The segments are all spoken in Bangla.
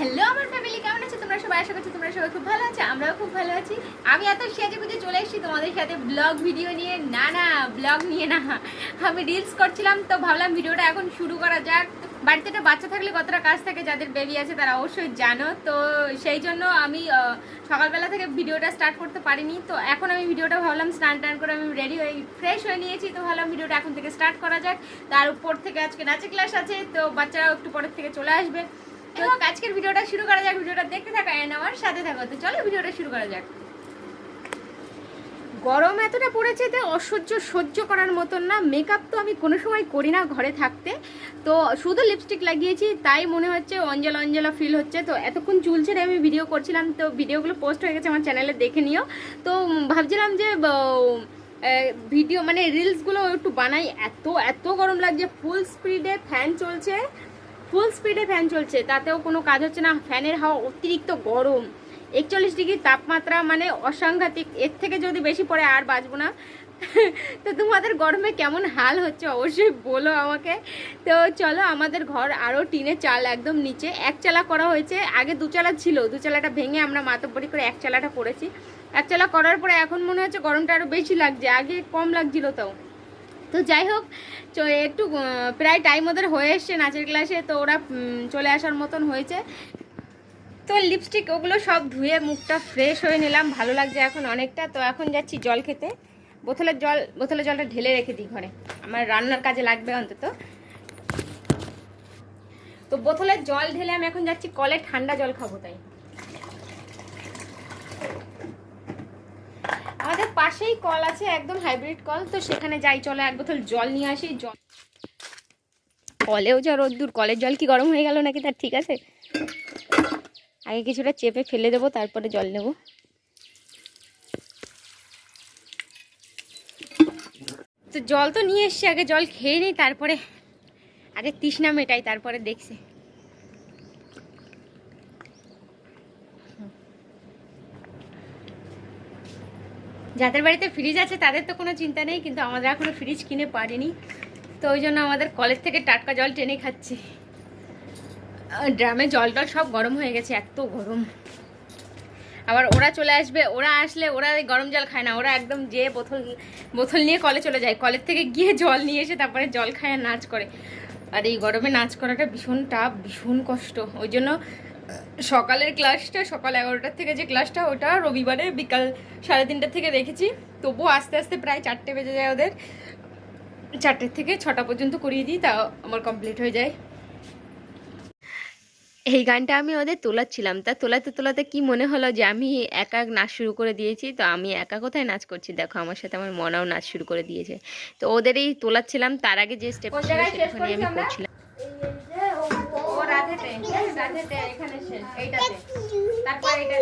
হ্যালো আমার ফ্যামিলি কেমন আছে? তোমরা সবাই আশা করছি তোমরা সবাই খুব ভালো আছে, আমরাও খুব ভালো আছি। আমি এত সেজে গুজে চলে এসেছি তোমাদের সাথে ব্লগ ভিডিও নিয়ে। না না ব্লগ নিয়ে না, আমি রিলস করছিলাম, তো ভাবলাম ভিডিওটা এখন শুরু করা যাক। বাড়িতে একটা বাচ্চা থাকলে কতটা কাজ থাকে যাদের বেবি আছে তারা অবশ্যই জানো। তো সেই জন্য আমি সকালবেলা থেকে ভিডিওটা স্টার্ট করতে পারিনি। তো এখন আমি ভিডিওটা ভাবলাম স্নান টান করে আমি রেডি হয়ে ফ্রেশ হয়ে নিয়েছি। তো ভাবলাম ভিডিওটা এখন থেকে স্টার্ট করা যাক। তার উপর থেকে আজকে নাচে ক্লাস আছে, তো বাচ্চারাও একটু পরের থেকে চলে আসবে। তো আজকের ভিডিওটা শুরু করা যাক, ভিডিওটা দেখতে থাকো এন্ড আমার সাথে থাকো। তো চলো ভিডিওটা শুরু করা যাক। গরম এতটা পড়েছে যে অসহ্য সহ্য করার মতন না। মেকআপ তো আমি কোনো সময় করি না ঘরে থাকতে। তো শুধু লিপস্টিক লাগিয়েছি, তাই মনে হচ্ছে অঞ্জলা অঞ্জলা ফিল হচ্ছে। তো এতক্ষণ চুল ছেড়ে আমি ভিডিও করছিলাম, তো ভিডিওগুলো পোস্ট হয়ে গেছে, আমার চ্যানেলে দেখে নিও। তো ভাবছিলাম যে ভিডিও মানে রিলসগুলো একটু বানাই। এত এত গরম লাগছে ফুল স্পিডে ফ্যান চলছে। ফুল স্পিডে ফ্যান চলছে, তাতেও কোনো কাজ হচ্ছে না ফ্যানের হাওয়া অতিরিক্ত গরম। একচল্লিশ ডিগ্রি তাপমাত্রা মানে অসাংঘাতিক, এর থেকে যদি বেশি পড়ে আর বাঁচবো না। তো তোমাদের গরমে কেমন হাল হচ্ছে অবশ্যই বলো আমাকে। তো চলো, আমাদের ঘর আরও টিনের চাল একদম নিচে, এক চালা করা হয়েছে, আগে দু চালা ছিল, দু চালাটা ভেঙে আমরা মাতব্বরি করে এক চালাটা করেছি। এক চালা করার পরে এখন মনে হচ্ছে গরমটা আরও বেশি লাগছে, আগে কম লাগছিল তাও তো যাই হোক একটু প্রায় টাইম ওদের হয়ে এসছে নাচের ক্লাসে তো ওরা চলে আসার মতন হয়েছে। তো লিপস্টিক ওগুলো সব ধুয়ে মুখটা ফ্রেশ হয়ে নিলাম, ভালো লাগছে এখন অনেকটা। তো এখন যাচ্ছি জল খেতে। বোতলের জল, বোতলের জলটা ঢেলে রেখে দিই ঘরে। আমার রান্নার কাজে লাগবে অন্তত। তো বোতলের জল ঢেলে আমি এখন যাচ্ছি কলে ঠান্ডা জল খাব তাই আমাদের পাশেই কল আছে, একদম হাইব্রিড কল। তো সেখানে যাই, চলে এক বোতল জল নিয়ে আসি, জল কলেও যা রোদ্দুর, কলের জল কি গরম হয়ে গেল নাকি তার ঠিক আছে? আগে কিছুটা চেপে ফেলে দেবো, তারপরে জল নেব। তো জল তো নিয়ে এসছি, আগে জল খেয়ে নিই, তারপরে আগে তৃষ্ণা মেটাই, তারপরে দেখছি। যাদের বাড়িতে ফ্রিজ আছে, তাদের তো কোনো চিন্তা নেই, কিন্তু আমাদের এখনও ফ্রিজ কিনে পারিনি। তো ওই জন্য আমাদের কলেজ থেকে টাটকা জল টেনে খাচ্ছি। ড্রামে জল টল সব গরম হয়ে গেছে, এত গরম। আবার ওরা চলে আসবে, ওরা আসলে ওরা গরম জল খায় না, ওরা একদম যে বোতল বোতল নিয়ে কলে চলে যায়। কলের থেকে গিয়ে জল নিয়ে এসে তারপরে জল খায় নাচ করে। আর এই গরমে নাচ করাটা ভীষণ টাফ ভীষণ কষ্ট। ওই জন্য সকালের ক্লাসটা সকাল এগারোটার থেকে যে ক্লাসটা ওটা রবিবারে বিকাল সাড়ে তিনটার থেকে রেখেছি তবুও আস্তে আস্তে প্রায় চারটে বেজে যায় ওদের। চারটের থেকে ছটা পর্যন্ত করিয়ে দিই তা আমার কমপ্লিট হয়ে যায়। এই গানটা আমি ওদের তোলাচ্ছিলাম। তা তোলাতে তোলাতে কি মনে হলো যে আমি একা নাচ শুরু করে দিয়েছি? তো আমি একা কোথায় নাচ করছি? দেখো আমার সাথে আমার মনাও নাচ শুরু করে দিয়েছে। তো ওদের এই তোলাচ্ছিলাম তার আগে যে স্টেপ সেখানে আমি করছিলাম। এইটাতে।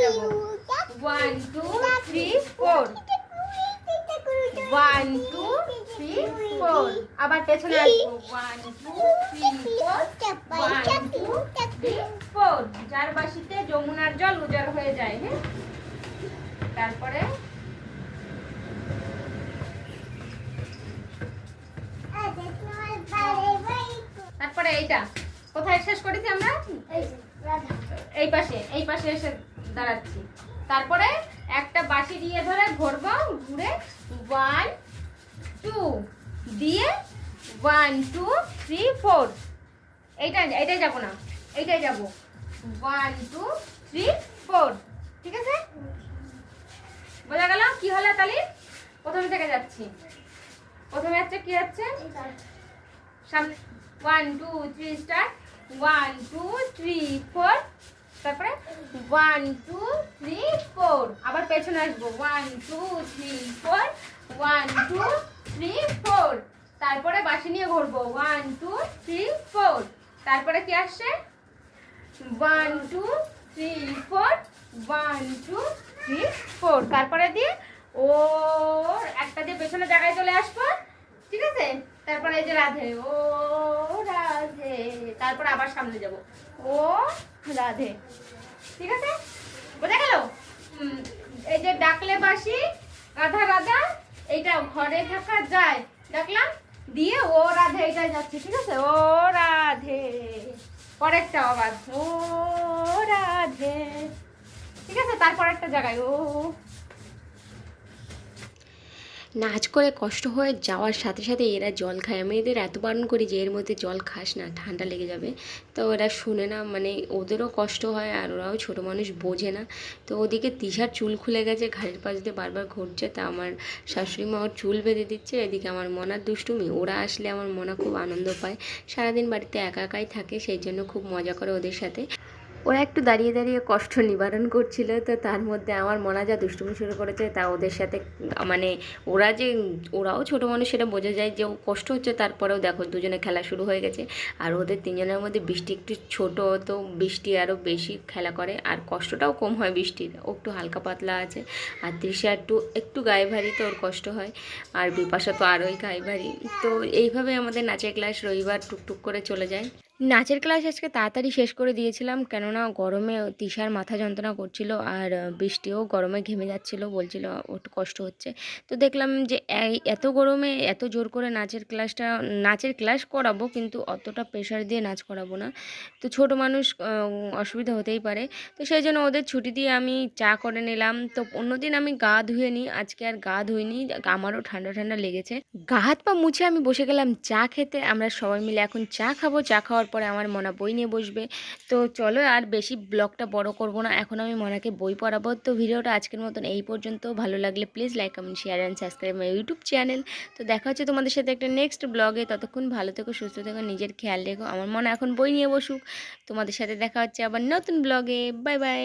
যাব one two three four one two three four আবার পেছনে one two one two four যার বাসিতে যমুনার জল উজাড় হয়ে যায় হ্যাঁ? তারপরে তারপরে এইটা। শেষ করেছি আমরা? এই পাশে এই পাশে এসে দাঁড়াচ্ছি। তারপরে একটা বাঁশি দিয়ে ধরে ঘুরবো ঘুরে ওয়ান টু দিয়ে ওয়ান টু থ্রি ফোর এইটা এইটাই যাব না এইটাই যাব। ওয়ান টু থ্রি ফোর ঠিক আছে? বোঝা গেল? কি হলো তালি প্রথম থেকে যাচ্ছি। প্রথমে যাচ্ছে কি যাচ্ছে সামনে one two three start one two three four তারপরে ওয়ান টু থ্রি ফোর আবার পেছনে আসব। One two three four one two three four তারপরে বাসি নিয়ে ঘুরবো। ওয়ান টু থ্রি ফোর তারপরে কি আসছে? One two three four one two three four তারপরে দিয়ে ও একটা দিয়ে পেছনে জায়গায় চলে আসব। ঠিক আছে? তারপরে এই যে রাধে। ও তারপর আবার সামনে যাব। ও রাধে। ঠিক আছে? বোঝা গেল? এই যে ডাকলে বাসি রাধা রাধা এইটা ঘরে থাকা যায়। ডাকলাম দিয়ে ও রাধে এটাই যাচ্ছে, ঠিক আছে? ও রাধে। পরেরটা আবার। ও রাধে। ঠিক আছে? তারপর একটা জায়গায়। ও নাচ করে কষ্ট হয়ে যাওয়ার সাথে সাথে এরা জল খায়। আমি এদের এত বারণ করি যে এর মধ্যে জল খাস না, ঠান্ডা লেগে যাবে। তো ওরা শুনে না মানে ওদেরও কষ্ট হয় আর ওরাও ছোটো মানুষ বোঝে না। তো ওদিকে তিশার চুল খুলে গেছে, ঘাড়ের পাশ দিয়ে বারবার ঘুরছে। তা আমার শাশুড়ি মা ওর চুল বেঁধে দিচ্ছে। এদিকে আমার মনার দুষ্টুমি, ওরা আসলে আমার মনা খুব আনন্দ পায়। সারাদিন বাড়িতে একা একাই থাকে, সেই জন্য খুব মজা করে ওদের সাথে। ওরা একটু দাঁড়িয়ে দাঁড়িয়ে কষ্ট নিবারণ করছিল, তো তার মধ্যে আমার মনা যা দুষ্টুমি শুরু করেছে, তা ওদের সাথে মানে ওরা যে, ওরাও ছোটো মানুষ, সেটা বোঝা যায় যে ও কষ্ট হচ্ছে, তারপরেও দেখো দুজনে খেলা শুরু হয়ে গেছে। আর ওদের তিনজনের মধ্যে বৃষ্টি একটু ছোট, তো বৃষ্টি আরও বেশি খেলা করে, আর কষ্টটাও কম হয় বৃষ্টির। ও একটু হালকা পাতলা আছে, আর তৃষা একটু একটু গায়ে ভারী তো ওর কষ্ট হয়, আর বিপাশা তো আরোই গায়ে ভারী তো এইভাবে আমাদের নাচের ক্লাস রবিবার টুকটুক করে চলে যায়। নাচের ক্লাস আজকে তাড়াতাড়ি শেষ করে দিয়েছিলাম, কেননা গরমে তিশার মাথা যন্ত্রণা করছিল আর বৃষ্টিও গরমে ঘেমে যাচ্ছিল বলছিল একটু কষ্ট হচ্ছে। তো দেখলাম যে এত গরমে এত জোর করে নাচের ক্লাসটা, নাচের ক্লাস করাবো কিন্তু অতটা প্রেশার দিয়ে নাচ করাবো না। তো ছোট মানুষ অসুবিধা হতেই পারে। তো সেই জন্য ওদের ছুটি দিয়ে আমি চা করে নিলাম। তো অন্যদিন আমি গা ধুয়ে নিই, আজকে আর গা ধুইনি, আমারও ঠান্ডা ঠান্ডা লেগেছে। গা হাত পা মুছে আমি বসে গেলাম চা খেতে, আমরা সবাই মিলে এখন চা খাব, চা খাওয়ার পরে আমার মনা বই নিয়ে বসবে। তো চলো আর বেশি ব্লগটা বড় করব না। এখন আমি মনাকে বই পড়াবো। তো ভিডিওটা আজকের মতন এই পর্যন্ত ভালো লাগলে please like comment share and subscribe my YouTube channel তো দেখা হচ্ছে তোমাদের সাথে একটা নেক্সট ব্লগে ততক্ষণ ভালো থেকো, সুস্থ থেকো, নিজের খেয়াল রেখো। আমার মনে এখন বই নিয়ে বসুক। তোমাদের সাথে দেখা হচ্ছে আবার নতুন ব্লগে বাই বাই